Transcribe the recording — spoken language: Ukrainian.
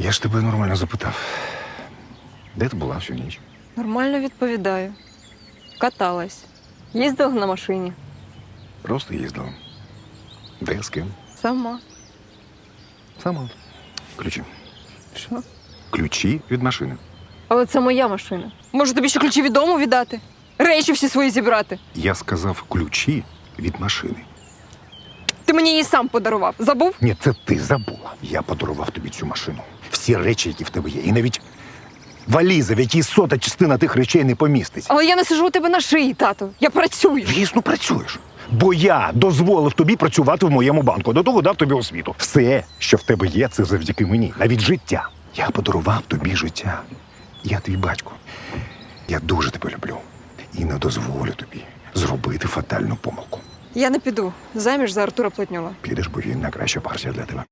Я ж тебе нормально запитав. Де ти була всю ніч? Нормально відповідаю. Каталась. Їздила на машині. Просто їздила. Де з ким? Сама. Сама. Ключі. Що? Ключі від машини. Але це моя машина. Може тобі ще ключі від дому віддати? Речі всі свої зібрати. Я сказав ключі від машини. Ти мені її сам подарував. Забув? Ні, це ти забула. Я подарував тобі цю машину. Всі речі, які в тебе є. І навіть валіза, в якій сота частина тих речей не поміститься. Але я не сижу у тебе на шиї, тату. Я працюю. Звісно, працюєш. Бо я дозволив тобі працювати в моєму банку. До того дав тобі освіту. Все, що в тебе є, це завдяки мені. Навіть життя. Я подарував тобі життя. Я твій батько. Я дуже тебе люблю. І не дозволю тобі зробити фатальну помилку. Я не піду заміж за Артура Плетньова. Підеш, бо він найкраща партія для тебе.